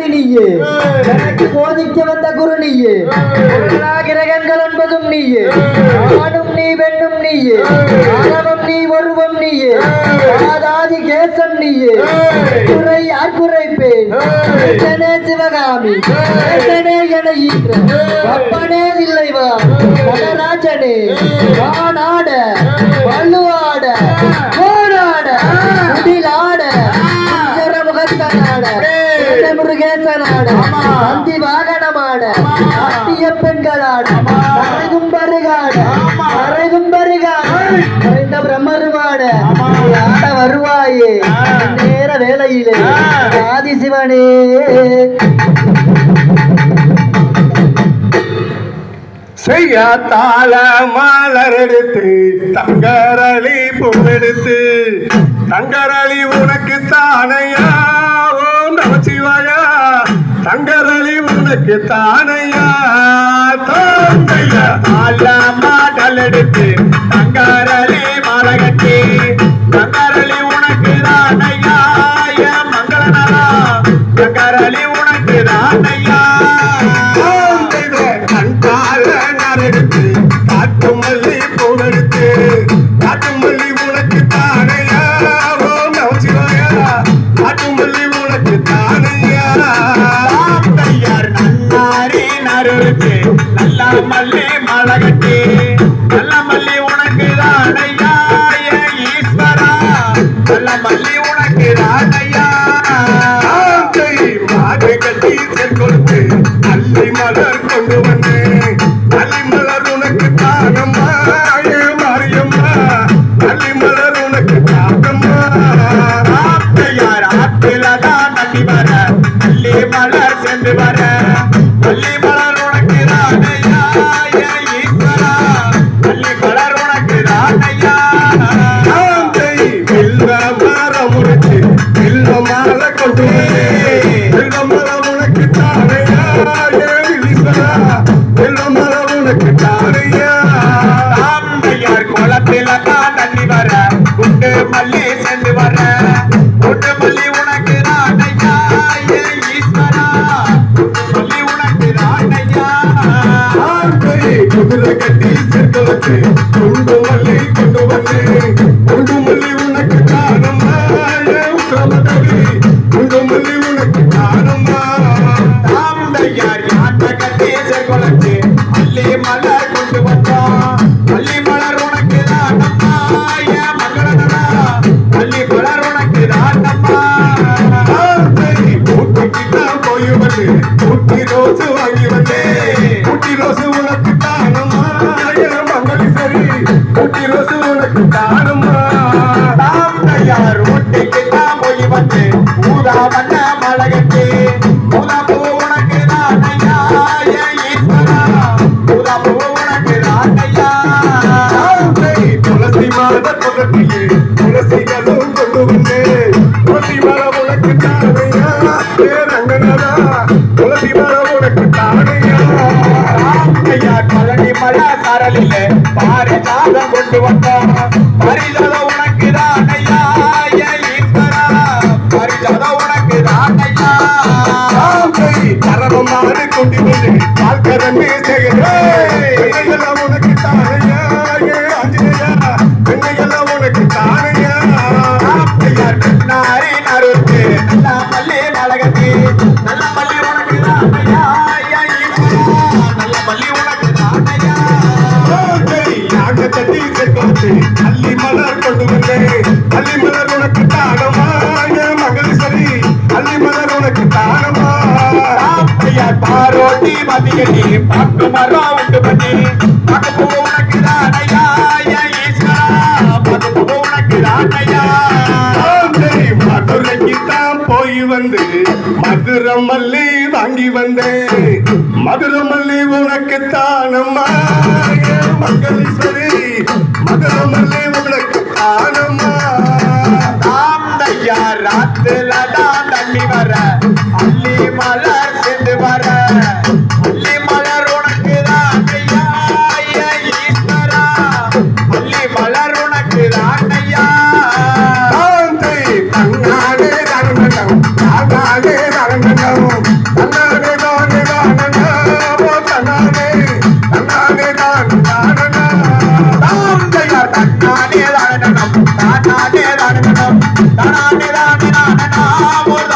வந்து நீயே எனக்கு போதிக்க வந்த குரு நீயே கிரகங்கள் என்பதும் நீயே. ஆணும் நீ பெண்ணும் நீயே. ஆணவம் நீ ஒருவம் நீயே. ஆதாதி கேசம் நீயே. குறை யார் குறைப்பேன் சிவகாமி. என ஈன்ற அப்பனே இல்லைவா. நடராஜனே வானாட. முருகேசனாட அந்தி பருகாட. அரைந்த பிரம்மருவாட. ஆட வருவாயே? நேர வேலையிலே ஆதி சிவனே. செய்யாத்தால மலர் எடுத்து தங்கரளி பூவெடுத்து தங்கரளி உனக்கு தானையா? ஓம் நமச்சிவாயா தங்கரளி உனக்கு தானையா? தோந்தையா தால மாடல் எடுத்து தங்கரளி மாலை மல்லே மலை உனக்கு வெல்ல மாலை கொண்டு. வெல்ல மரம் உனக்கு ஈஸ்வரா வெல்ல மரம் உனக்கு தானையா தாந்தையார் குளத்தில தான் தண்ணி வர. குண்டு மல்லி சென்று வர. குண்டு மல்லி உனக்கு தானையா ஏ ஈஸ்வரா? மல்லி உனக்கு தானையா குதிரை கட்டி சேர்த்து வச்சு குண்டு மல்லி கொண்டு வந்து Chama, Davi! மாத துளசிகளும் கொண்டு வந்தேன் துளசி மரம் உனக்கு தானையா துளசி மரம் உனக்கு தானையா பழனி மழை பாரிஜாதம் கொண்டு உனக்கு தானையா கொண்டு வந்து செய்கிறேன். அள்ளி மலர் கொண்டு வந்தேன் அள்ளி மலர் உனக்கு தானமா ஏ மகளீஸ்வரி அள்ளி மலர் உனக்கு தானமா பாரோட்டி மதியடி பாக்கு மரம் உண்டு பண்ணி பாக்கு உனக்கு தானையா ஈஸ்வரா உனக்கு தானையா மதுரைக்கு தான் போய் வந்து மதுரம் மல்லி தாங்கி வந்தேன். மதுரமல்லி உனக்கு தானம்மா. ஏ மங்களீஸ்வரி மதுரை உனக்கு தானம்மா. தாந்தையா ராத்துல தான் தண்ணி வர. அள்ளி மலை na na na na na